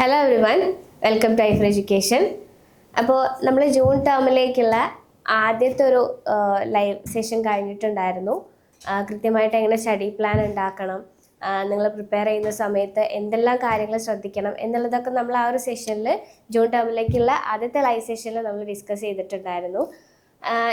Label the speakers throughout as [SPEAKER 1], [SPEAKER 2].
[SPEAKER 1] Hello everyone welcome to IFER education അപ്പോൾ നമ്മൾ June ടേമിലേക്കുള്ള ആദ്യത്തെ ഒരു ലൈവ് സെഷൻ കഴിഞ്ഞിട്ടുണ്ടായിരുന്നു. കൃത്യമായിട്ട് എങ്ങനെ സ്റ്റഡി പ്ലാൻ ഉണ്ടാക്കണം നിങ്ങൾ പ്രിപ്പയർ ചെയ്യുന്ന സമയത്ത് എന്തെല്ലാം കാര്യങ്ങൾ ശ്രദ്ധിക്കണം എന്നുള്ളതൊക്കെ നമ്മൾ ആ ഒരു സെഷനിൽ ജൂൺ ടേമിലേക്കുള്ള ആദ്യത്തെ ലൈവ് സെഷനിൽ നമ്മൾ ഡിസ്കസ് ചെയ്തിട്ടുണ്ടായിരുന്നു.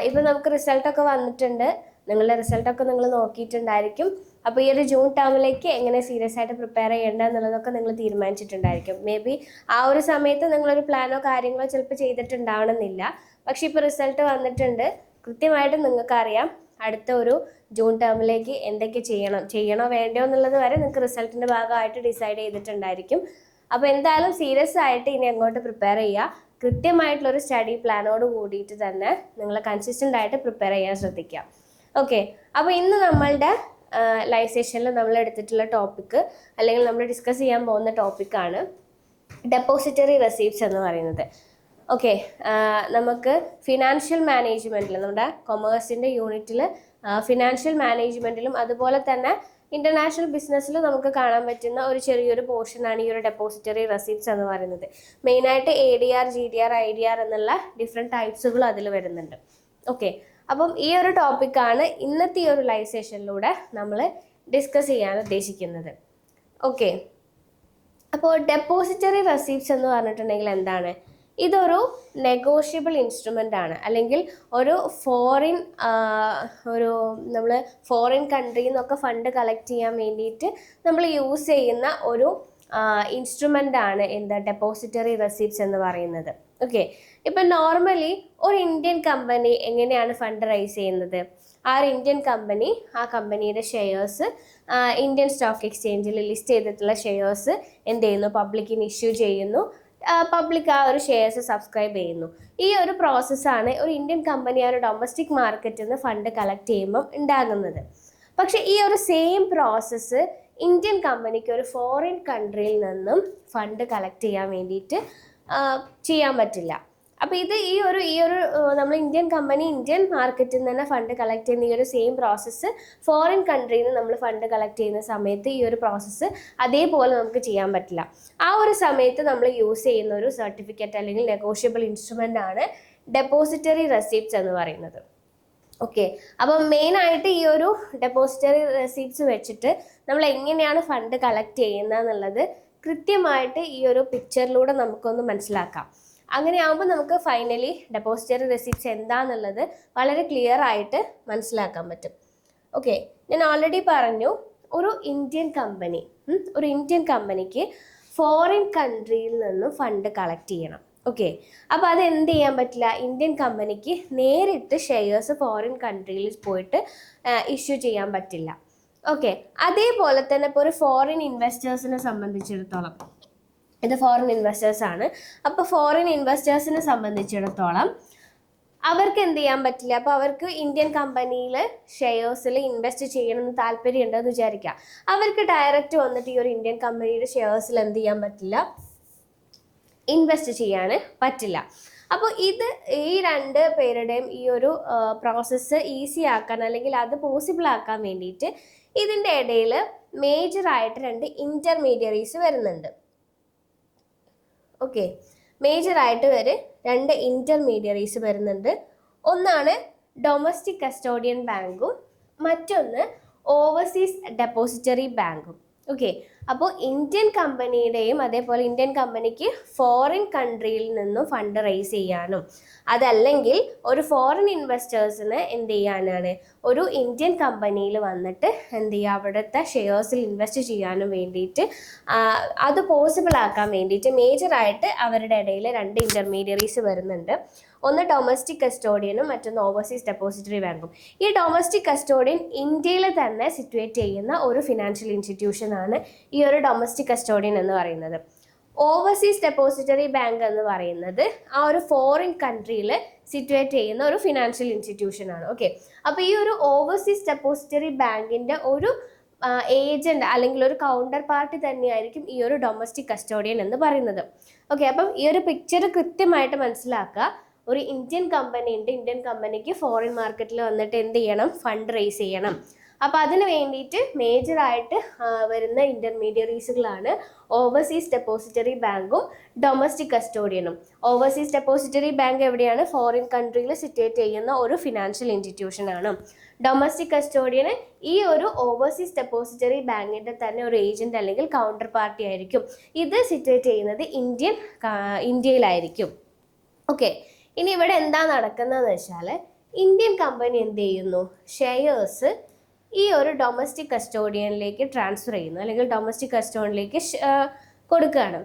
[SPEAKER 1] ഇപ്പം നമുക്ക് റിസൾട്ടൊക്കെ വന്നിട്ടുണ്ട്. നിങ്ങളുടെ റിസൾട്ടൊക്കെ നിങ്ങൾ നോക്കിയിട്ടുണ്ടായിരിക്കും. അപ്പോൾ ഈ ഒരു ജൂൺ ടേമിലേക്ക് എങ്ങനെ സീരിയസ് ആയിട്ട് പ്രിപ്പയർ ചെയ്യേണ്ട എന്നുള്ളതൊക്കെ നിങ്ങൾ തീരുമാനിച്ചിട്ടുണ്ടായിരിക്കും. മേ ബി ആ ഒരു സമയത്ത് നിങ്ങളൊരു പ്ലാനോ കാര്യങ്ങളോ ചിലപ്പോൾ ചെയ്തിട്ടുണ്ടാവണമെന്നില്ല. പക്ഷേ ഇപ്പോൾ റിസൾട്ട് വന്നിട്ടുണ്ട്. കൃത്യമായിട്ട് നിങ്ങൾക്കറിയാം അടുത്ത ഒരു ജൂൺ ടേമിലേക്ക് എന്തൊക്കെ ചെയ്യണം ചെയ്യണോ വേണ്ടയോ എന്നുള്ളത് വരെ നിങ്ങൾക്ക് റിസൾട്ടിന്റെ ഭാഗമായിട്ട് ഡിസൈഡ് ചെയ്തിട്ടുണ്ടായിരിക്കും. അപ്പോൾ എന്തായാലും സീരിയസ് ആയിട്ട് ഇനി അങ്ങോട്ട് പ്രിപ്പയർ ചെയ്യുക. കൃത്യമായിട്ടുള്ളൊരു സ്റ്റഡി പ്ലാനോട് കൂടിയിട്ട് തന്നെ നിങ്ങൾ കൺസിസ്റ്റന്റ് ആയിട്ട് പ്രിപ്പയർ ചെയ്യാൻ ശ്രദ്ധിക്കുക. ഓക്കെ അപ്പോൾ ഇന്ന് നമ്മളുടെ ലൈവ് സെഷനിൽ നമ്മൾ എടുത്തിട്ടുള്ള ടോപ്പിക്ക് അല്ലെങ്കിൽ നമ്മൾ ഡിസ്കസ് ചെയ്യാൻ പോകുന്ന ടോപ്പിക്കാണ് ഡെപ്പോസിറ്ററി റെസീപ്റ്റ്സ് എന്ന് പറയുന്നത്. ഓക്കെ നമുക്ക് ഫിനാൻഷ്യൽ മാനേജ്മെന്റിൽ നമ്മുടെ കൊമേഴ്സിന്റെ യൂണിറ്റിൽ ഫിനാൻഷ്യൽ മാനേജ്മെന്റിലും അതുപോലെ തന്നെ ഇന്റർനാഷണൽ ബിസിനസ്സിൽ നമുക്ക് കാണാൻ പറ്റുന്ന ഒരു ചെറിയൊരു പോർഷനാണ് ഈ ഒരു ഡെപ്പോസിറ്ററി റെസീപ്റ്റ്സ് എന്ന് പറയുന്നത്. മെയിനായിട്ട് A D R G D R I D R എന്നുള്ള ഡിഫറെന്റ് ടൈപ്സുകൾ അതിൽ വരുന്നുണ്ട്. ഓക്കെ അപ്പം ഈ ഒരു ടോപ്പിക്കാണ് ഇന്നത്തെ ഈ ഒരു ലൈവ് സെഷനിലൂടെ നമ്മൾ ഡിസ്കസ് ചെയ്യാൻ ഉദ്ദേശിക്കുന്നത്. ഓക്കെ അപ്പോൾ ഡെപ്പോസിറ്ററി റെസീപ്റ്റ്സ് എന്ന് പറഞ്ഞിട്ടുണ്ടെങ്കിൽ എന്താണ്? ഇതൊരു നെഗോഷ്യബിൾ ഇൻസ്ട്രുമെന്റ് ആണ്. അല്ലെങ്കിൽ ഒരു ഫോറിൻ ഒരു നമ്മൾ ഫോറിൻ കൺട്രിയിൽ നിന്നൊക്കെ ഫണ്ട് കളക്ട് ചെയ്യാൻ വേണ്ടിയിട്ട് നമ്മൾ യൂസ് ചെയ്യുന്ന ഒരു ഇൻസ്ട്രുമെന്റ് ആണ് എന്താ ഡെപ്പോസിറ്ററി റെസീപ്റ്റ്സ് എന്ന് പറയുന്നത്. ഓക്കെ ഇപ്പം നോർമലി ഒരു ഇന്ത്യൻ കമ്പനി എങ്ങനെയാണ് ഫണ്ട് റൈസ് ചെയ്യുന്നത്? ആ ഒരു ഇന്ത്യൻ കമ്പനി ആ കമ്പനിയുടെ ഷെയർസ് ഇന്ത്യൻ സ്റ്റോക്ക് എക്സ്ചേഞ്ചിൽ ലിസ്റ്റ് ചെയ്തിട്ടുള്ള ഷെയർസ് എന്ത് ചെയ്യുന്നു? പബ്ലിക്കിന് ഇഷ്യൂ ചെയ്യുന്നു. പബ്ലിക് ആ ഒരു ഷെയർസ് സബ്സ്ക്രൈബ് ചെയ്യുന്നു. ഈ ഒരു പ്രോസസ്സാണ് ഒരു ഇന്ത്യൻ കമ്പനി ആ ഒരു ഡൊമസ്റ്റിക് മാർക്കറ്റിൽ നിന്ന് ഫണ്ട് കളക്ട് ചെയ്യുമ്പം ഉണ്ടാകുന്നത്. പക്ഷേ ഈ ഒരു സെയിം പ്രോസസ്സ് ഇന്ത്യൻ കമ്പനിക്ക് ഒരു ഫോറിൻ കൺട്രിയിൽ നിന്നും ഫണ്ട് കളക്ട് ചെയ്യാൻ വേണ്ടിയിട്ട് ചെയ്യാൻ പറ്റില്ല. അപ്പോൾ ഇത് ഈ ഒരു ഈ ഒരു നമ്മൾ ഇന്ത്യൻ കമ്പനി ഇന്ത്യൻ മാർക്കറ്റിൽ നിന്ന് തന്നെ ഫണ്ട് കളക്ട് ചെയ്യുന്ന ഈ ഒരു സെയിം പ്രോസസ്സ് ഫോറിൻ കൺട്രിയിൽ നിന്ന് നമ്മൾ ഫണ്ട് കളക്ട് ചെയ്യുന്ന സമയത്ത് ഈ ഒരു പ്രോസസ്സ് അതേപോലെ നമുക്ക് ചെയ്യാൻ പറ്റില്ല. ആ ഒരു സമയത്ത് നമ്മൾ യൂസ് ചെയ്യുന്ന ഒരു സർട്ടിഫിക്കറ്റ് അല്ലെങ്കിൽ നെഗോഷ്യബിൾ ഇൻസ്ട്രുമെന്റ് ആണ് ഡെപ്പോസിറ്ററി റെസിപ്റ്റ്സ് എന്ന് പറയുന്നത്. ഓക്കെ അപ്പം മെയിനായിട്ട് ഈ ഒരു ഡെപ്പോസിറ്ററി റെസീപ്റ്റ്സ് വെച്ചിട്ട് നമ്മൾ എങ്ങനെയാണ് ഫണ്ട് കളക്ട് ചെയ്യുന്നത് എന്നുള്ളത് കൃത്യമായിട്ട് ഈ ഒരു പിക്ചറിലൂടെ നമുക്കൊന്ന് മനസ്സിലാക്കാം. അങ്ങനെ ആകുമ്പോൾ നമുക്ക് ഫൈനലി ഡെപ്പോസിറ്ററി റെസിപ്റ്റ്സ് എന്താണെന്നുള്ളത് വളരെ ക്ലിയർ ആയിട്ട് മനസ്സിലാക്കാൻ പറ്റും. ഓക്കെ ഞാൻ ഓൾറെഡി പറഞ്ഞു ഒരു ഇന്ത്യൻ കമ്പനി ഒരു ഇന്ത്യൻ കമ്പനിക്ക് ഫോറിൻ കൺട്രിയിൽ നിന്നും ഫണ്ട് കളക്ട് ചെയ്യണം. ഓക്കെ അപ്പോൾ അത് എന്ത് ചെയ്യാൻ പറ്റില്ല? ഇന്ത്യൻ കമ്പനിക്ക് നേരിട്ട് ഷെയർസ് ഫോറിൻ കൺട്രിയിൽ പോയിട്ട് ഇഷ്യൂ ചെയ്യാൻ പറ്റില്ല. ഓക്കെ അതേപോലെ തന്നെ ഇപ്പോൾ ഒരു ഫോറിൻ ഇൻവെസ്റ്റേഴ്സിനെ സംബന്ധിച്ചിടത്തോളം. ഇത് ഫോറിൻ ഇൻവെസ്റ്റേഴ്സ് ആണ്. അപ്പോൾ ഫോറിൻ ഇൻവെസ്റ്റേഴ്സിനെ സംബന്ധിച്ചിടത്തോളം അവർക്ക് എന്ത് ചെയ്യാൻ പറ്റില്ല? അപ്പോൾ അവർക്ക് ഇന്ത്യൻ കമ്പനിയിൽ ഷെയർസിൽ ഇൻവെസ്റ്റ് ചെയ്യണമെന്ന് താല്പര്യമുണ്ടെന്ന് വിചാരിക്കുക. അവർക്ക് ഡയറക്റ്റ് വന്നിട്ട് ഈ ഒരു ഇന്ത്യൻ കമ്പനിയുടെ ഷെയർസിൽ എന്ത് ചെയ്യാൻ പറ്റില്ല? ഇൻവെസ്റ്റ് ചെയ്യാൻ പറ്റില്ല. അപ്പോൾ ഇത് ഈ രണ്ട് പേരുടെയും ഈ ഒരു പ്രോസസ്സ് ഈസി ആക്കാൻ അല്ലെങ്കിൽ അത് പോസിബിൾ ആക്കാൻ വേണ്ടിയിട്ട് ഇതിന്റെ ഇടയിൽ മേജറായിട്ട് രണ്ട് ഇന്റർമീഡിയറീസ് വരുന്നുണ്ട്. ഓക്കെ മേജറായിട്ട് വരെ രണ്ട് ഇന്റർമീഡിയറീസ് വരുന്നുണ്ട്. ഒന്നാണ് ഡൊമസ്റ്റിക് കസ്റ്റോഡിയൻ ബാങ്കും മറ്റൊന്ന് ഓവർസീസ് ഡെപ്പോസിറ്ററി ബാങ്കും ഓക്കെ അപ്പോൾ ഇന്ത്യൻ കമ്പനിയുടെയും അതേപോലെ ഇന്ത്യൻ കമ്പനിക്ക് ഫോറിൻ കൺട്രിയിൽ നിന്നും ഫണ്ട് റേസ് ചെയ്യാനും. അതല്ലെങ്കിൽ ഒരു ഫോറിൻ ഇൻവെസ്റ്റേഴ്സിന് എന്ത് ചെയ്യാനാണ്? ഒരു ഇന്ത്യൻ കമ്പനിയിൽ വന്നിട്ട് എന്ത് ചെയ്യുക അവിടുത്തെ ഷെയർസിൽ ഇൻവെസ്റ്റ് ചെയ്യാനും വേണ്ടിയിട്ട് അത് പോസിബിൾ ആക്കാൻ വേണ്ടിയിട്ട് മേജറായിട്ട് അവരുടെ ഇടയിൽ രണ്ട് ഇന്റർമീഡിയറീസ് വരുന്നുണ്ട്. ഒന്ന് ഡൊമസ്റ്റിക് കസ്റ്റോഡിയനും മറ്റൊന്ന് ഓവർസീസ് ഡെപ്പോസിറ്ററി ബാങ്കും. ഈ ഡൊമസ്റ്റിക് കസ്റ്റോഡിയൻ ഇന്ത്യയിൽ തന്നെ സിറ്റുവേറ്റ് ചെയ്യുന്ന ഒരു ഫിനാൻഷ്യൽ ഇൻസ്റ്റിറ്റ്യൂഷൻ ആണ് ഈ ഒരു ഡൊമസ്റ്റിക് കസ്റ്റോഡിയൻ എന്ന് പറയുന്നത്. ഓവർസീസ് ഡെപ്പോസിറ്ററി ബാങ്ക് എന്ന് പറയുന്നത് ആ ഒരു ഫോറിൻ കൺട്രിയിൽ സിറ്റുവേറ്റ് ചെയ്യുന്ന ഒരു ഫിനാൻഷ്യൽ ഇൻസ്റ്റിറ്റ്യൂഷൻ ആണ്. ഓക്കെ അപ്പോൾ ഈ ഒരു ഓവർസീസ് ഡെപ്പോസിറ്ററി ബാങ്കിന്റെ ഒരു ഏജന്റ് അല്ലെങ്കിൽ ഒരു കൗണ്ടർ പാർട്ടി തന്നെയായിരിക്കും ഈ ഒരു ഡൊമസ്റ്റിക് കസ്റ്റോഡിയൻ എന്ന് പറയുന്നത്. ഓക്കെ അപ്പം ഈ ഒരു പിക്ചർ കൃത്യമായിട്ട് മനസ്സിലാക്കുക. ഒരു ഇന്ത്യൻ കമ്പനി ഉണ്ട്. ഇന്ത്യൻ കമ്പനിക്ക് ഫോറിൻ മാർക്കറ്റിൽ വന്നിട്ട് എന്ത് ചെയ്യണം? ഫണ്ട് റേസ് ചെയ്യണം. അപ്പോൾ അതിന് വേണ്ടിയിട്ട് മേജറായിട്ട് വരുന്ന ഇന്റർമീഡിയറീസുകളാണ് ഓവർസീസ് ഡെപ്പോസിറ്ററി ബാങ്കും ഡൊമസ്റ്റിക് കസ്റ്റോഡിയനും ഓവർസീസ് ഡെപ്പോസിറ്ററി ബാങ്ക് എവിടെയാണ്? ഫോറിൻ കൺട്രിയിൽ സിറ്റുവേറ്റ് ചെയ്യുന്ന ഒരു ഫിനാൻഷ്യൽ ഇൻസ്റ്റിറ്റ്യൂഷൻ ആണ്. ഡൊമസ്റ്റിക് കസ്റ്റോഡിയന് ഈ ഒരു ഓവർസീസ് ഡെപ്പോസിറ്ററി ബാങ്കിന്റെ തന്നെ ഒരു ഏജന്റ് അല്ലെങ്കിൽ കൗണ്ടർ പാർട്ടി ആയിരിക്കും. ഇത് സിറ്റുവേറ്റ് ചെയ്യുന്നത് ഇന്ത്യൻ ഇന്ത്യയിലായിരിക്കും ഓക്കെ ഇനി ഇവിടെ എന്താ നടക്കുന്നതെന്ന് വെച്ചാൽ ഇന്ത്യൻ കമ്പനി എന്ത് ചെയ്യുന്നു? ഷെയേഴ്സ് ഈ ഒരു ഡൊമസ്റ്റിക് കസ്റ്റോഡിയനിലേക്ക് ട്രാൻസ്ഫർ ചെയ്യുന്നു അല്ലെങ്കിൽ ഡൊമസ്റ്റിക് കസ്റ്റോഡിയനിലേക്ക് കൊടുക്കുകയാണ്.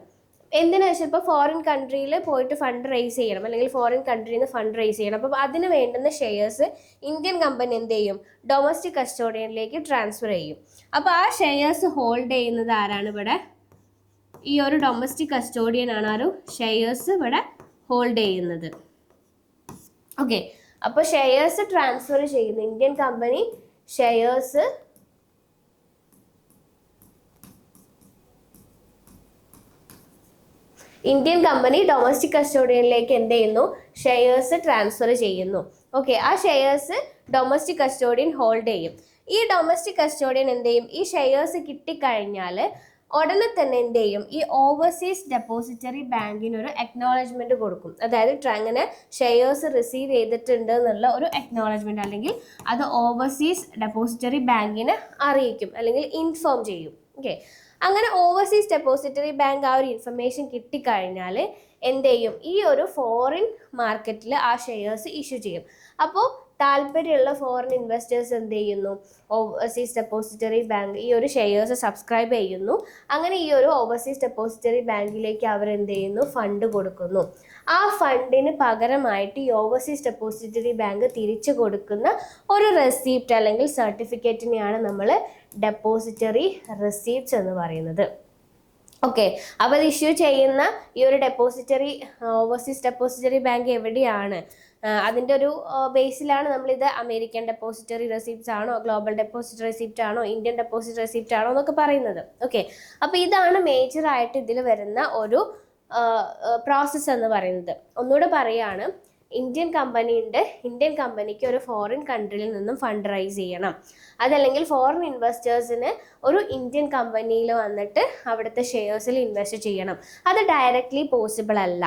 [SPEAKER 1] എന്തിനാ വെച്ചാൽ ഇപ്പോൾ ഫോറിൻ കൺട്രിയിൽ പോയിട്ട് ഫണ്ട് റേസ് ചെയ്യണം അല്ലെങ്കിൽ ഫോറിൻ കൺട്രിയിൽ നിന്ന് ഫണ്ട് റേസ് ചെയ്യണം. അപ്പോൾ അതിന് വേണ്ടുന്ന ഷെയർസ് ഇന്ത്യൻ കമ്പനി എന്ത് ചെയ്യും? ഡൊമസ്റ്റിക് കസ്റ്റോഡിയനിലേക്ക് ട്രാൻസ്ഫർ ചെയ്യും. അപ്പോൾ ആ ഷെയർസ് ഹോൾഡ് ചെയ്യുന്നത് ആരാണ് ഇവിടെ? ഈ ഒരു ഡൊമസ്റ്റിക് കസ്റ്റോഡിയൻ ആണ് ആ ഒരു ഷെയർസ് ഇവിടെ ഹോൾഡ് ചെയ്യുന്നത്. ഓക്കെ അപ്പോൾ ഷെയർസ് ട്രാൻസ്ഫർ ചെയ്യുന്നു Indian company shares Indian company domestic കസ്റ്റോഡിയനിലേക്ക് എന്ത് ചെയ്യുന്നു? ഷെയർസ് ട്രാൻസ്ഫർ ചെയ്യുന്നു. ഓക്കെ ആ ഷെയർസ് ഡൊമസ്റ്റിക് കസ്റ്റോഡിയൻ ഹോൾഡ് ചെയ്യും. ഈ ഡൊമസ്റ്റിക് കസ്റ്റോഡിയൻ എന്ത് ചെയ്യും? ഈ ഷെയർസ് കിട്ടിക്കഴിഞ്ഞാൽ ഉടനെ തന്നെ എന്ത് ചെയ്യും? ഈ ഓവർസീസ് ഡെപ്പോസിറ്ററി ബാങ്കിന് ഒരു അക്നോളജ്മെന്റ് കൊടുക്കും. അതായത് ട്രങ്ങിന് ഷെയർസ് റിസീവ് ചെയ്തിട്ടുണ്ട് എന്നുള്ള ഒരു അക്നോളജ്മെന്റ് അല്ലെങ്കിൽ അത് ഓവർസീസ് ഡെപ്പോസിറ്ററി ബാങ്കിന് അറിയിക്കും. അല്ലെങ്കിൽ ഇൻഫോം ചെയ്യും. ഓക്കെ അങ്ങനെ ഓവർസീസ് ഡെപ്പോസിറ്ററി ബാങ്ക് ആ ഒരു ഇൻഫർമേഷൻ കിട്ടിക്കഴിഞ്ഞാൽ എന്ത് ചെയ്യും? ഈ ഒരു ഫോറിൻ മാർക്കറ്റിൽ ആ ഷെയർസ് ഇഷ്യൂ ചെയ്യും. അപ്പോൾ താല്പര്യമുള്ള ഫോറിൻ ഇൻവെസ്റ്റേഴ്സ് എന്ത് ചെയ്യുന്നു ഓവർസീസ് ഡെപ്പോസിറ്ററി ബാങ്ക് ഈ ഒരു ഷെയർസ് സബ്സ്ക്രൈബ് ചെയ്യുന്നു. അങ്ങനെ ഈ ഒരു ഓവർസീസ് ഡെപ്പോസിറ്ററി ബാങ്കിലേക്ക് അവർ എന്ത് ചെയ്യുന്നു ഫണ്ട് കൊടുക്കുന്നു. ആ ഫണ്ടിന് പകരമായിട്ട് ഈ ഓവർസീസ് ഡെപ്പോസിറ്ററി ബാങ്ക് തിരിച്ചു കൊടുക്കുന്ന ഒരു റെസീപ്റ്റ് അല്ലെങ്കിൽ സർട്ടിഫിക്കറ്റിനെയാണ് നമ്മൾ ഡെപ്പോസിറ്ററി റെസീപ്റ്റ്സ് എന്ന് പറയുന്നത്. ഓക്കെ അപ്പോൾ ഇഷ്യൂ ചെയ്യുന്ന ഈ ഒരു ഡെപ്പോസിറ്ററി ഓവർസീസ് ഡെപ്പോസിറ്ററി ബാങ്ക് എവിടെയാണ്? അതിന്റെ ഒരു ബേസിലാണ് നമ്മളിത് അമേരിക്കൻ ഡെപ്പോസിറ്ററി റെസിപ്റ്റ്സ് ആണോ ഗ്ലോബൽ ഡെപ്പോസിറ്റ് റെസിപ്റ്റ് ആണോ ഇന്ത്യൻ ഡെപ്പോസിറ്റ് റെസിപ്റ്റ് ആണോ എന്നൊക്കെ പറയുന്നത്. ഓക്കെ. അപ്പോൾ ഇതാണ് മേജറായിട്ട് ഇതിൽ വരുന്ന ഒരു പ്രോസസ്സ് എന്ന് പറയുന്നത്. ഒന്നുകൂടെ പറയുകയാണ് ഇന്ത്യൻ കമ്പനി ഉണ്ട് ഇന്ത്യൻ കമ്പനിക്ക് ഒരു ഫോറിൻ കൺട്രിയിൽ നിന്നും ഫണ്ട് റൈസ് ചെയ്യണം. അതല്ലെങ്കിൽ ഫോറിൻ ഇൻവെസ്റ്റേഴ്സിന് ഒരു ഇന്ത്യൻ കമ്പനിയിൽ വന്നിട്ട് അവിടുത്തെ ഷെയർസിൽ ഇൻവെസ്റ്റ് ചെയ്യണം. അത് ഡയറക്റ്റ്ലി പോസിബിൾ അല്ല.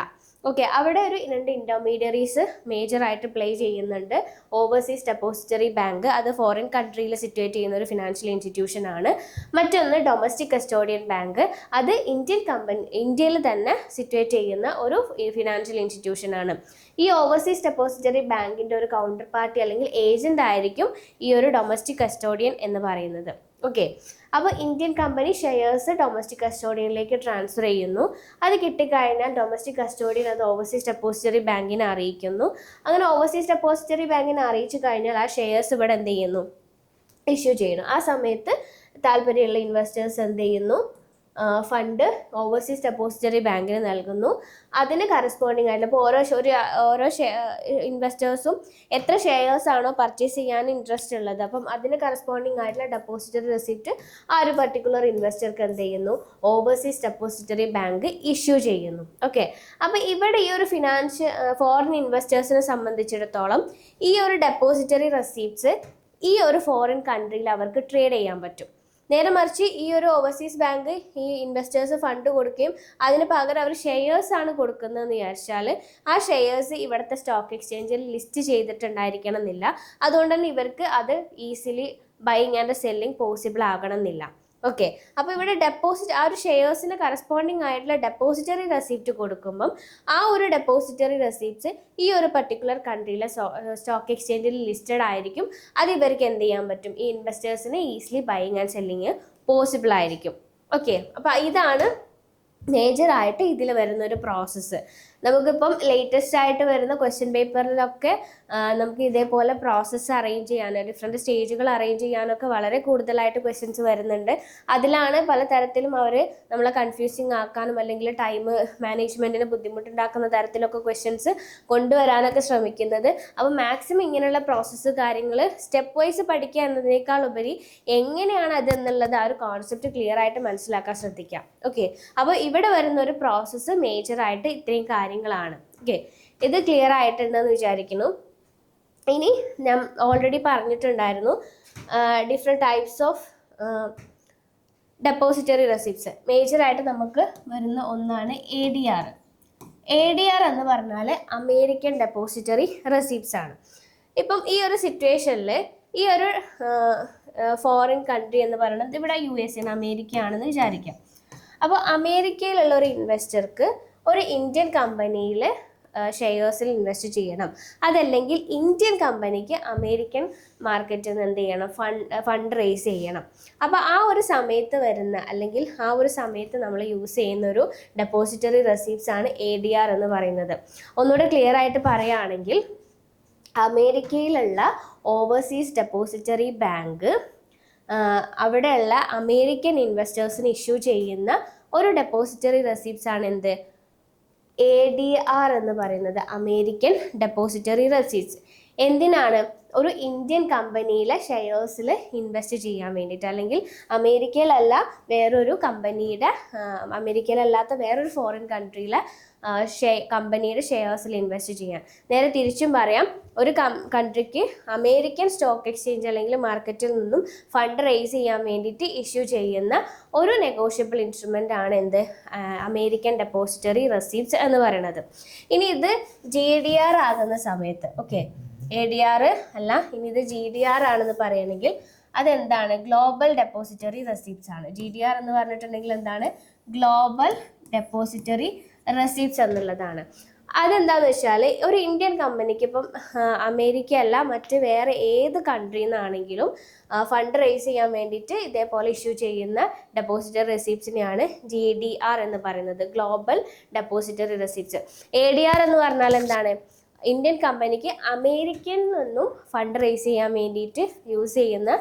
[SPEAKER 1] ഓക്കെ അവിടെ ഒരു രണ്ട് ഇന്റർമീഡിയറീസ് മേജറായിട്ട് പ്ലേ ചെയ്യുന്നുണ്ട്. ഓവർസീസ് ഡെപ്പോസിറ്ററി ബാങ്ക് അത് ഫോറിൻ കൺട്രിയിൽ സിറ്റുവേറ്റ് ചെയ്യുന്ന ഒരു ഫിനാൻഷ്യൽ ഇൻസ്റ്റിറ്റ്യൂഷൻ ആണ്. മറ്റൊന്ന് ഡൊമസ്റ്റിക് കസ്റ്റോഡിയൻ ബാങ്ക് അത് ഇന്ത്യൻ കമ്പനി ഇന്ത്യയിൽ തന്നെ സിറ്റുവേറ്റ് ചെയ്യുന്ന ഒരു ഫിനാൻഷ്യൽ ഇൻസ്റ്റിറ്റ്യൂഷൻ ആണ്. ഈ ഓവർസീസ് ഡെപ്പോസിറ്ററി ബാങ്കിന്റെ ഒരു കൗണ്ടർ പാർട്ടി അല്ലെങ്കിൽ ഏജന്റ് ആയിരിക്കും ഈ ഒരു ഡൊമസ്റ്റിക് കസ്റ്റോഡിയൻ എന്ന് പറയുന്നത്. ഓക്കെ അപ്പോൾ ഇന്ത്യൻ കമ്പനി ഷെയർസ് ഡൊമസ്റ്റിക് കസ്റ്റോഡിയനിലേക്ക് ട്രാൻസ്ഫർ ചെയ്യുന്നു. അത് കിട്ടിക്കഴിഞ്ഞാൽ ഡൊമസ്റ്റിക് കസ്റ്റോഡിയൻ അത് ഓവർസീസ് ഡെപ്പോസിറ്ററി ബാങ്കിനെ അറിയിക്കുന്നു. അങ്ങനെ ഓവർസീസ് ഡെപ്പോസിറ്ററി ബാങ്കിനെ അറിയിച്ചു കഴിഞ്ഞാൽ ആ ഷെയർസ് ഇവിടെ എന്ത് ചെയ്യുന്നു? ഇഷ്യൂ ചെയ്യുന്നു. ആ സമയത്ത് താല്പര്യമുള്ള ഇൻവെസ്റ്റേഴ്സ് എന്ത് ചെയ്യുന്നു? ഫണ്ട് ഓവർസീസ് ഡെപ്പോസിറ്ററി ബാങ്കിന് നൽകുന്നു. അതിന് കറസ്പോണ്ടിങ് ആയിട്ട് ഇപ്പോൾ ഓരോ ഒരു ഓരോ ഇൻവെസ്റ്റേഴ്സും എത്ര ഷെയർസ് ആണോ പർച്ചേസ് ചെയ്യാൻ ഇൻട്രസ്റ്റ് ഉള്ളത്. അപ്പം അതിന് കറസ്പോണ്ടിങ് ആയിട്ടുള്ള ഡെപ്പോസിറ്ററി റെസിപ്റ്റ് ആ ഒരു പർട്ടിക്കുലർ ഇൻവെസ്റ്റർക്ക് എന്ത് ചെയ്യുന്നു? ഓവർസീസ് ഡെപ്പോസിറ്ററി ബാങ്ക് ഇഷ്യൂ ചെയ്യുന്നു. ഓക്കെ അപ്പം ഇവിടെ ഈ ഒരു ഫിനാൻഷ്യൽ ഫോറിൻ ഇൻവെസ്റ്റേഴ്സിനെ സംബന്ധിച്ചിടത്തോളം ഈ ഒരു ഡെപ്പോസിറ്ററി റെസിപ്റ്റ്സ് ഈ ഒരു ഫോറിൻ കൺട്രിയിൽ അവർക്ക് ട്രേഡ് ചെയ്യാൻ പറ്റും. നേരെ മറിച്ച് ഈ ഒരു ഓവർസീസ് ബാങ്ക് ഈ ഇൻവെസ്റ്റേഴ്സ് ഫണ്ട് കൊടുക്കുകയും അതിന് പകരം അവർ ഷെയർസ് ആണ് കൊടുക്കുന്നതെന്ന് വിചാരിച്ചാൽ ആ ഷെയർസ് ഇവിടുത്തെ സ്റ്റോക്ക് എക്സ്ചേഞ്ചിൽ ലിസ്റ്റ് ചെയ്തിട്ടുണ്ടായിരിക്കണം എന്നില്ല അതുകൊണ്ട് തന്നെ ഇവർക്ക് അത് easily buying and selling possible ആകണം എന്നില്ല ഓക്കെ അപ്പോൾ ഇവിടെ ഡെപ്പോസിറ്റ് ആ ഒരു ഷെയർസിന് കറസ്പോണ്ടിങ് ആയിട്ടുള്ള ഡെപ്പോസിറ്ററി റെസീപ്റ്റ് കൊടുക്കുമ്പം ആ ഒരു ഡെപ്പോസിറ്ററി റെസീപ്റ്റ്സ് ഈ ഒരു പർട്ടിക്കുലർ കൺട്രിയിലെ സ്റ്റോക്ക് എക്സ്ചേഞ്ചിൽ ലിസ്റ്റഡ് ആയിരിക്കും. അത് ഇവർക്ക് എന്ത് ചെയ്യാൻ പറ്റും? ഈ ഇൻവെസ്റ്റേഴ്സിന് easily buying and selling possible ആയിരിക്കും. ഓക്കെ അപ്പോൾ ഇതാണ് മേജർ ആയിട്ട് ഇതിൽ വരുന്ന ഒരു പ്രോസസ്സ് നമുക്കിപ്പം ലേറ്റസ്റ്റ് ആയിട്ട് വരുന്ന ക്വസ്റ്റ്യൻ പേപ്പറിലൊക്കെ നമുക്ക് ഇതേപോലെ പ്രോസസ്സ് അറേഞ്ച് ചെയ്യാനോ ഡിഫറെന്റ് സ്റ്റേജുകൾ അറേഞ്ച് ചെയ്യാനൊക്കെ വളരെ കൂടുതലായിട്ട് ക്വസ്റ്റ്യൻസ് വരുന്നുണ്ട്. അതിലാണ് പലതരത്തിലും അവർ നമ്മളെ കൺഫ്യൂസിങ് ആക്കാനും അല്ലെങ്കിൽ ടൈം മാനേജ്മെന്റിന് ബുദ്ധിമുട്ടുണ്ടാക്കുന്ന തരത്തിലൊക്കെ ക്വസ്റ്റ്യൻസ് കൊണ്ടുവരാനൊക്കെ ശ്രമിക്കുന്നത്. അപ്പോൾ മാക്സിമം ഇങ്ങനെയുള്ള പ്രോസസ്സ് കാര്യങ്ങൾ സ്റ്റെപ്പ് വൈസ് പഠിക്കുക എന്നതിനേക്കാൾ ഉപരി എങ്ങനെയാണ് അത് എന്നുള്ളത് ആ ഒരു കോൺസെപ്റ്റ് ക്ലിയർ ആയിട്ട് മനസ്സിലാക്കാൻ ശ്രദ്ധിക്കാം ഓക്കെ അപ്പോൾ ഇവിടെ വരുന്ന ഒരു പ്രോസസ്സ് മേജറായിട്ട് ഇത്രയും കാര്യങ്ങളാണ്. ഓക്കെ ഇത് ക്ലിയർ ആയിട്ടുണ്ടെന്ന് വിചാരിക്കുന്നു. ഇനി ഞാൻ ഓൾറെഡി പറഞ്ഞിട്ടുണ്ടായിരുന്നു different types of depository receipts മേജറായിട്ട് നമുക്ക് വരുന്ന ഒന്നാണ് A D R A D R എന്ന് പറഞ്ഞാൽ അമേരിക്കൻ ഡെപ്പോസിറ്ററി റെസിപ്റ്റ്സ് ആണ്. ഇപ്പം ഈ ഒരു സിറ്റുവേഷനിൽ ഈ ഒരു ഫോറിൻ കൺട്രി എന്ന് പറയുന്നത് ഇവിടെ യു എസ് ആണ് അമേരിക്ക ആണെന്ന് വിചാരിക്കാം. അപ്പോൾ അമേരിക്കയിലുള്ള ഒരു ഇൻവെസ്റ്റർക്ക് ഒരു ഇന്ത്യൻ കമ്പനിയിൽ ഷെയർസിൽ ഇൻവെസ്റ്റ് ചെയ്യണം. അതല്ലെങ്കിൽ ഇന്ത്യൻ കമ്പനിക്ക് അമേരിക്കൻ മാർക്കറ്റിൽ നിന്ന് എന്ത് ചെയ്യണം? ഫണ്ട് ഫണ്ട് റേസ് ചെയ്യണം. അപ്പോൾ ആ ഒരു സമയത്ത് വരുന്ന അല്ലെങ്കിൽ ആ ഒരു സമയത്ത് നമ്മൾ യൂസ് ചെയ്യുന്ന ഒരു ഡെപ്പോസിറ്ററി റെസീപ്റ്റ്സ് ആണ് എ ഡി ആർ എന്ന് പറയുന്നത്. ഒന്നുകൂടെ ക്ലിയർ ആയിട്ട് പറയുകയാണെങ്കിൽ അമേരിക്കയിലുള്ള ഓവർസീസ് ഡെപ്പോസിറ്ററി ബാങ്ക് അവിടെയുള്ള അമേരിക്കൻ ഇൻവെസ്റ്റേഴ്സിന് ഇഷ്യൂ ചെയ്യുന്ന ഒരു ഡെപ്പോസിറ്ററി റെസീപ്റ്റ്സ് ആണ് എന്ത്? എ ഡി ആർ എന്ന് പറയുന്നത് അമേരിക്കൻ ഡെപ്പോസിറ്ററി റെസീറ്റ്സ് എന്തിനാണ്? ഒരു ഇന്ത്യൻ കമ്പനിയിലെ ഷെയർസിൽ ഇൻവെസ്റ്റ് ചെയ്യാൻ വേണ്ടിയിട്ട്. അല്ലെങ്കിൽ അമേരിക്കയിലല്ല വേറൊരു കമ്പനിയുടെ അമേരിക്കയിലല്ലാത്ത വേറൊരു ഫോറിൻ കൺട്രിയിലെ ഷെ കമ്പനിയുടെ ഷെയർസിൽ ഇൻവെസ്റ്റ് ചെയ്യാൻ. നേരെ തിരിച്ചും പറയാം ഒരു കൺട്രിക്ക് അമേരിക്കൻ സ്റ്റോക്ക് എക്സ്ചേഞ്ച് അല്ലെങ്കിൽ മാർക്കറ്റിൽ നിന്നും ഫണ്ട് റേസ് ചെയ്യാൻ വേണ്ടിയിട്ട് ഇഷ്യൂ ചെയ്യുന്ന ഒരു നെഗോഷ്യബിൾ ഇൻസ്ട്രുമെന്റ് ആണ് എന്ത്? അമേരിക്കൻ ഡെപ്പോസിറ്ററി റെസീപ്റ്റ്സ് എന്ന് പറയുന്നത് ഇനി ഇത് ജി ഡി ആർ ആകുന്ന സമയത്ത് ഓക്കെ എ ഡി ആർ അല്ല ഇനി ഇത് ജി ഡി ആർ ആണെന്ന് പറയുകയാണെങ്കിൽ അതെന്താണ്? ഗ്ലോബൽ ഡെപ്പോസിറ്ററി റെസീപ്റ്റ്സ് ആണ്. ജി ഡി ആർ എന്ന് പറഞ്ഞിട്ടുണ്ടെങ്കിൽ എന്താണ്? ഗ്ലോബൽ ഡെപ്പോസിറ്ററി റെസീപ്റ്റ്സ് എന്നുള്ളതാണ്. അതെന്താന്ന് വെച്ചാൽ ഒരു ഇന്ത്യൻ കമ്പനിക്ക് ഇപ്പം അമേരിക്ക അല്ല മറ്റ് വേറെ ഏത് കൺട്രിയിൽ നിന്നാണെങ്കിലും ഫണ്ട് റേസ് ചെയ്യാൻ വേണ്ടിയിട്ട് ഇതേപോലെ ഇഷ്യൂ ചെയ്യുന്ന ഡെപ്പോസിറ്റർ റെസിപ്റ്റ്സിനെയാണ് ജി ഡി ആർ എന്ന് പറയുന്നത് global depository receipts A D R എന്ന് പറഞ്ഞാൽ എന്താണ്? ഇന്ത്യൻ കമ്പനിക്ക് അമേരിക്കയിൽ നിന്നും ഫണ്ട് റേസ് ചെയ്യാൻ വേണ്ടിയിട്ട് യൂസ് ചെയ്യുന്ന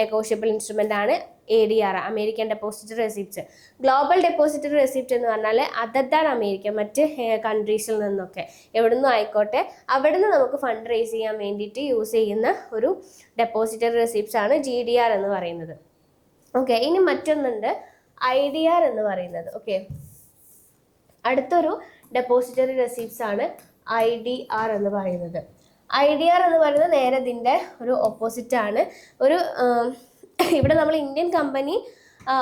[SPEAKER 1] നെഗോഷ്യബിൾ ഇൻസ്ട്രുമെന്റ് ആണ് A D R American deposit receipts global depository receipt എന്ന് പറഞ്ഞാൽ അതർ ദാൻ അമേരിക്ക മറ്റ് കൺട്രീസിൽ നിന്നൊക്കെ. എവിടെ നിന്നും ആയിക്കോട്ടെ അവിടെ നിന്ന് നമുക്ക് ഫണ്ട് റേസ് ചെയ്യാൻ വേണ്ടിയിട്ട് യൂസ് ചെയ്യുന്ന ഒരു ഡെപ്പോസിറ്ററി റെസിപ്റ്റ്സ് ആണ് ജി ഡി ആർ എന്ന് പറയുന്നത്. ഓക്കെ ഇനി മറ്റൊന്നുണ്ട് ഐ ഡി ആർ എന്ന് പറയുന്നത്. ഓക്കെ അടുത്തൊരു ഡെപ്പോസിറ്ററി റെസിപ്റ്റ്സ് ആണ് ഐ ഡി ആർ എന്ന് പറയുന്നത്. ഐ ഡി ആർ എന്ന് പറയുന്നത് നേരെ ഇതിന്റെ ഒരു ഓപ്പോസിറ്റ് ആണ്. ഒരു ഇവിടെ നമ്മൾ ഇന്ത്യൻ കമ്പനി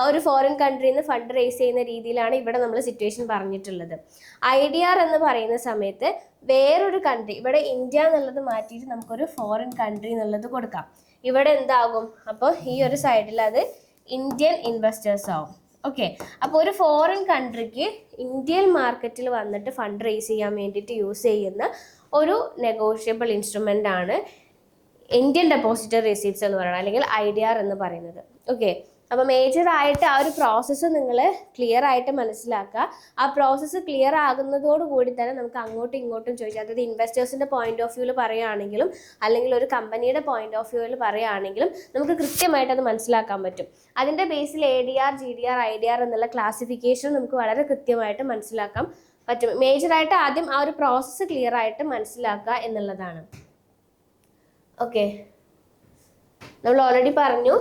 [SPEAKER 1] ഒരു ഫോറിൻ കൺട്രിയിൽ നിന്ന് ഫണ്ട് റേസ് ചെയ്യുന്ന രീതിയിലാണ് ഇവിടെ നമ്മൾ സിറ്റുവേഷൻ പറഞ്ഞിട്ടുള്ളത്. ഐ ഡി ആർ എന്ന് പറയുന്ന സമയത്ത് വേറൊരു കൺട്രി ഇവിടെ ഇന്ത്യ എന്നുള്ളത് മാറ്റിയിട്ട് നമുക്കൊരു ഫോറിൻ കൺട്രി എന്നുള്ളത് കൊടുക്കാം. ഇവിടെ എന്താകും? അപ്പോൾ ഈ ഒരു സൈഡിൽ അത് ഇന്ത്യൻ ഇൻവെസ്റ്റേഴ്സ് ആവും. ഓക്കെ അപ്പോൾ ഒരു ഫോറിൻ കൺട്രിക്ക് ഇന്ത്യൻ മാർക്കറ്റിൽ വന്നിട്ട് ഫണ്ട് റേസ് ചെയ്യാൻ വേണ്ടിയിട്ട് യൂസ് ചെയ്യുന്ന ഒരു നെഗോഷ്യബിൾ ഇൻസ്ട്രുമെന്റ് ആണ് ഇന്ത്യൻ ഡെപ്പോസിറ്റർ റെസീപ്റ്റ്സ് എന്ന് പറയുന്നത് അല്ലെങ്കിൽ ഐ ഡി ആർ എന്ന് പറയുന്നത്. ഓക്കെ അപ്പോൾ മേജർ ആയിട്ട് ആ ഒരു പ്രോസസ്സ് നിങ്ങൾ ക്ലിയർ ആയിട്ട് മനസ്സിലാക്കുക. ആ പ്രോസസ്സ് ക്ലിയർ ആകുന്നതോട് കൂടി തന്നെ നമുക്ക് അങ്ങോട്ടും ഇങ്ങോട്ടും ചോദിക്കാം. അതായത് ഇൻവെസ്റ്റേഴ്സിന്റെ പോയിന്റ് ഓഫ് വ്യൂവിൽ പറയുകയാണെങ്കിലും അല്ലെങ്കിൽ ഒരു കമ്പനിയുടെ പോയിന്റ് ഓഫ് വ്യൂവിൽ പറയുകയാണെങ്കിലും നമുക്ക് കൃത്യമായിട്ട് അത് മനസ്സിലാക്കാൻ പറ്റും. അതിന്റെ ബേസിൽ A D R G D R I D R എന്നുള്ള ക്ലാസിഫിക്കേഷൻ നമുക്ക് വളരെ കൃത്യമായിട്ട് മനസ്സിലാക്കാം പറ്റും. മേജറായിട്ട് ആദ്യം ആ ഒരു പ്രോസസ്സ് ക്ലിയർ ആയിട്ട് മനസ്സിലാക്കുക എന്നുള്ളതാണ്. ഓക്കെ. നമ്മൾ ഓൾറെഡി പറഞ്ഞു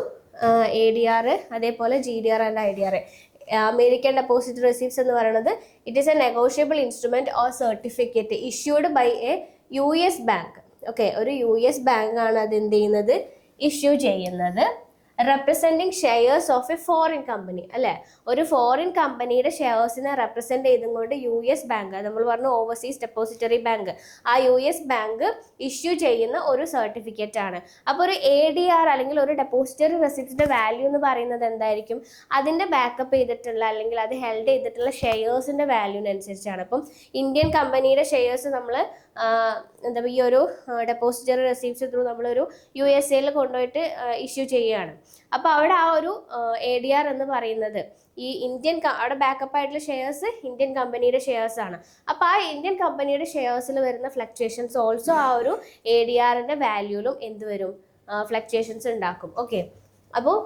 [SPEAKER 1] എ ഡി ആർ അതേപോലെ G D R and I D R American deposit receipts എന്ന് പറയുന്നത് it is a negotiable instrument or certificate issued by a U S bank okay ഒരു U S bank ആണ് അത് എന്ത് ചെയ്യുന്നത്? Issue ചെയ്യുന്നത്. Representing shares of a foreign company അല്ലേ? ഒരു ഫോറിൻ കമ്പനിയുടെ ഷെയർസിനെ റെപ്രസെന്റ് ചെയ്തുകൊണ്ട് യു എസ് ബാങ്ക് നമ്മൾ പറഞ്ഞു ഓവർസീസ് ഡെപ്പോസിറ്ററി ബാങ്ക് ആ യു എസ് ബാങ്ക് ഇഷ്യൂ ചെയ്യുന്ന ഒരു സർട്ടിഫിക്കറ്റ് ആണ്. അപ്പോൾ ഒരു എ ഡി ആർ അല്ലെങ്കിൽ ഒരു ഡെപ്പോസിറ്ററി റെസിപ്റ്റിന്റെ വാല്യൂ എന്ന് പറയുന്നത് എന്തായിരിക്കും? അതിന്റെ ബാക്കപ്പ് ചെയ്തിട്ടുള്ള അല്ലെങ്കിൽ അത് ഹെൽഡ് ചെയ്തിട്ടുള്ള ഷെയർസിന്റെ വാല്യൂവിനനുസരിച്ചാണ് അപ്പം ഇന്ത്യൻ കമ്പനിയുടെ ഷെയർസ് നമ്മൾ എന്താ ഈ ഒരു ഡെപ്പോസിറ്ററി റെസീപ്റ്റ്സ് ത്രൂ നമ്മളൊരു യു എസ് എയിൽ കൊണ്ടുപോയിട്ട് ഇഷ്യൂ ചെയ്യുകയാണ്. അപ്പോൾ അവിടെ ആ ഒരു എ ഡി ആർ എന്ന് പറയുന്നത് ഈ ഇന്ത്യൻ അവിടെ ബാക്കപ്പ് ആയിട്ടുള്ള ഷെയർസ് ഇന്ത്യൻ കമ്പനിയുടെ ഷെയർസ് ആണ്. അപ്പോൾ ആ ഇന്ത്യൻ കമ്പനിയുടെ ഷെയർസിൽ വരുന്ന ഫ്ലക്ച്വേഷൻസ് ഓൾസോ ആ ഒരു എ ഡി ആറിന്റെ വാല്യൂലും എന്ത് വരും? ഫ്ലക്ച്വേഷൻസ് ഉണ്ടാക്കും. ഓക്കെ അപ്പോൾ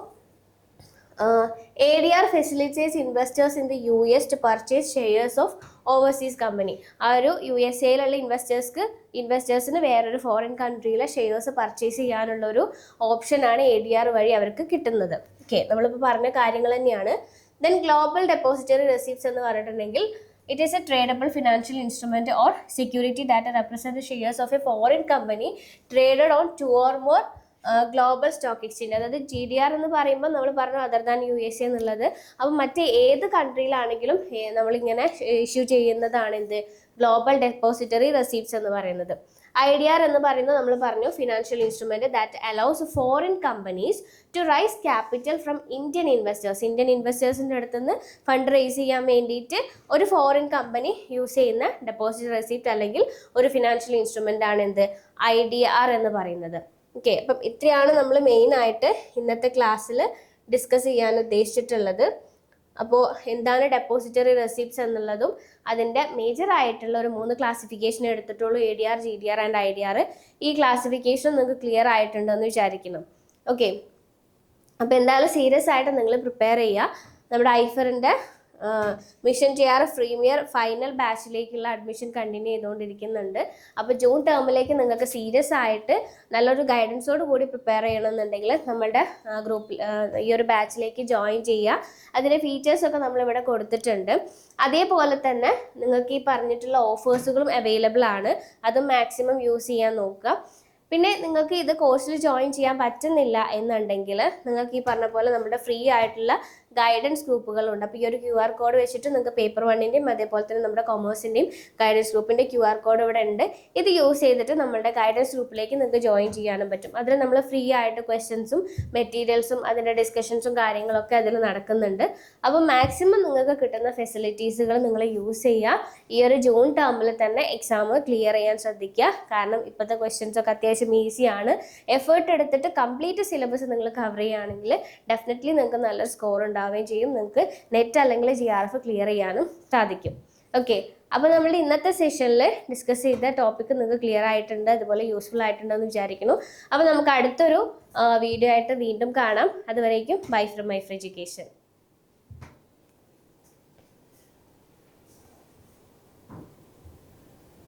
[SPEAKER 1] A D R facilitates investors in the U S to purchase shares of overseas company ആ ഒരു യു എസ് എയിലുള്ള ഇൻവെസ്റ്റേഴ്സ്ക്ക് ഇൻവെസ്റ്റേഴ്സിന് വേറൊരു ഫോറിൻ കൺട്രിയിലെ ഷെയർസ് പർച്ചേസ് ചെയ്യാനുള്ള ഒരു ഓപ്ഷനാണ് എ ഡി ആർ വഴി അവർക്ക് കിട്ടുന്നത്. ഓക്കെ നമ്മളിപ്പോൾ പറഞ്ഞ കാര്യങ്ങൾ തന്നെയാണ്. ദെൻ ഗ്ലോബൽ ഡെപ്പോസിറ്ററി റെസീപ്റ്റ്സ് എന്ന് പറഞ്ഞിട്ടുണ്ടെങ്കിൽ it is a tradable financial instrument or security that represent shares of a foreign company traded on two or more global stock exchange അതായത് ജി ഡി ആർ എന്ന് പറയുമ്പോൾ നമ്മൾ പറഞ്ഞു other than U S A എന്നുള്ളത്. അപ്പം മറ്റ് ഏത് കൺട്രിയിലാണെങ്കിലും നമ്മളിങ്ങനെ ഇഷ്യൂ ചെയ്യുന്നതാണ് എന്ത്? ഗ്ലോബൽ ഡെപ്പോസിറ്ററി റെസീപ്റ്റ്സ് എന്ന് പറയുന്നത്. ഐ ഡി ആർ എന്ന് പറയുന്നത് നമ്മൾ പറഞ്ഞു financial instrument that allows foreign companies to raise capital from Indian investors Indian ഇൻവെസ്റ്റേഴ്സിന്റെ അടുത്ത് നിന്ന് ഫണ്ട് റേസ് ചെയ്യാൻ വേണ്ടിയിട്ട് ഒരു ഫോറിൻ കമ്പനി യൂസ് ചെയ്യുന്ന ഡെപ്പോസിറ്റ് റെസീപ്റ്റ് അല്ലെങ്കിൽ ഒരു ഫിനാൻഷ്യൽ ഇൻസ്ട്രുമെന്റ് ആണ് എന്ത്? ഐ ഡി ആർ എന്ന് പറയുന്നത്. ഓക്കെ അപ്പം ഇത്രയാണ് നമ്മൾ മെയിൻ ആയിട്ട് ഇന്നത്തെ ക്ലാസ്സിൽ ഡിസ്കസ് ചെയ്യാൻ ഉദ്ദേശിച്ചിട്ടുള്ളത്. അപ്പോൾ എന്താണ് ഡെപ്പോസിറ്ററി റെസിപ്റ്റ്സ് എന്നുള്ളതും അതിന്റെ മേജർ ആയിട്ടുള്ള ഒരു മൂന്ന് ക്ലാസിഫിക്കേഷൻ എടുത്തിട്ടുള്ളൂ A D R G D R and I D R ഈ ക്ലാസിഫിക്കേഷൻ നിങ്ങൾക്ക് ക്ലിയർ ആയിട്ടുണ്ടെന്ന് വിചാരിക്കുന്നു. ഓക്കെ അപ്പോൾ എന്തായാലും സീരിയസ് ആയിട്ട് നിങ്ങൾ പ്രിപ്പയർ ചെയ്യുക നമ്മുടെ ഐഫറിന്റെ മിഷൻ ആർ പ്രീമിയർ ഫൈനൽ ബാച്ചിലേക്കുള്ള അഡ്മിഷൻ കണ്ടിന്യൂ ചെയ്തുകൊണ്ടിരിക്കുന്നുണ്ട്. അപ്പോൾ ജൂൺ ടേമിലേക്ക് നിങ്ങൾക്ക് സീരിയസ് ആയിട്ട് നല്ലൊരു ഗൈഡൻസോട് കൂടി പ്രിപ്പയർ ചെയ്യണമെന്നുണ്ടെങ്കിൽ നമ്മുടെ ഗ്രൂപ്പിൽ ഈ ഒരു ബാച്ചിലേക്ക് ജോയിൻ ചെയ്യുക. അതിന്റെ ഫീച്ചേഴ്സൊക്കെ നമ്മളിവിടെ കൊടുത്തിട്ടുണ്ട്. അതേപോലെ തന്നെ നിങ്ങൾക്ക് ഈ പറഞ്ഞിട്ടുള്ള ഓഫേഴ്സുകളും അവൈലബിൾ ആണ്. അത് മാക്സിമം യൂസ് ചെയ്യാൻ നോക്കുക. പിന്നെ നിങ്ങൾക്ക് ഇത് കോഴ്സിൽ ജോയിൻ ചെയ്യാൻ പറ്റുന്നില്ല എന്നുണ്ടെങ്കിൽ നിങ്ങൾക്ക് ഈ പറഞ്ഞ പോലെ നമ്മുടെ ഫ്രീ ആയിട്ടുള്ള ഗൈഡൻസ് ഗ്രൂപ്പുകളുണ്ട് അപ്പോൾ ഈ ഒരു ക്യു ആർ കോഡ് വെച്ചിട്ട് നിങ്ങൾക്ക് പേപ്പർ വണ്ണിന്റെയും അതേപോലെ തന്നെ നമ്മുടെ കൊമേഴ്സിന്റെയും ഗൈഡൻസ് ഗ്രൂപ്പിന്റെ ക്യു ആർ കോഡ് ഇവിടെ ഉണ്ട്. ഇത് യൂസ് ചെയ്തിട്ട് നമ്മുടെ ഗൈഡൻസ് ഗ്രൂപ്പിലേക്ക് നിങ്ങൾക്ക് ജോയിൻ ചെയ്യാനും പറ്റും. അതിൽ നമ്മൾ ഫ്രീ ആയിട്ട് ക്വസ്റ്റ്യൻസും മെറ്റീരിയൽസും അതിന്റെ ഡിസ്കഷൻസും കാര്യങ്ങളൊക്കെ അതിൽ നടക്കുന്നുണ്ട്. അപ്പോൾ മാക്സിമം നിങ്ങൾക്ക് കിട്ടുന്ന ഫെസിലിറ്റീസുകൾ നിങ്ങൾ യൂസ് ചെയ്യുക. ഈ ഒരു ജൂൺ ടേമിൽ തന്നെ എക്സാം ക്ലിയർ ചെയ്യാൻ ശ്രദ്ധിക്കുക. കാരണം ഇപ്പോഴത്തെ ക്വസ്റ്റ്യൻസ് ഒക്കെ അത്യാവശ്യം ഈസിയാണ് എഫേർട്ട് എടുത്തിട്ട് കംപ്ലീറ്റ് സിലബസ് നിങ്ങൾ കവർ ചെയ്യുകയാണെങ്കിൽ ഡെഫിനറ്റ്ലി നിങ്ങൾക്ക് നല്ലൊരു സ്കോർ ഉണ്ടാവുകയും ചെയ്യും. നിങ്ങൾക്ക് നെറ്റ് അല്ലെങ്കിൽ ജി ആർ എഫ് ക്ലിയർ ചെയ്യാനും സാധിക്കും. ഓക്കെ അപ്പോൾ നമ്മൾ ഇന്നത്തെ സെഷനിൽ ഡിസ്കസ് ചെയ്ത ടോപ്പിക്ക് നിങ്ങൾക്ക് ക്ലിയർ ആയിട്ടുണ്ട് അതുപോലെ യൂസ്ഫുൾ ആയിട്ടുണ്ടെന്ന് വിചാരിക്കുന്നു. അപ്പോൾ നമുക്ക് അടുത്തൊരു വീഡിയോ ആയിട്ട് വീണ്ടും കാണാം. അതുവരേക്കും bye from my from education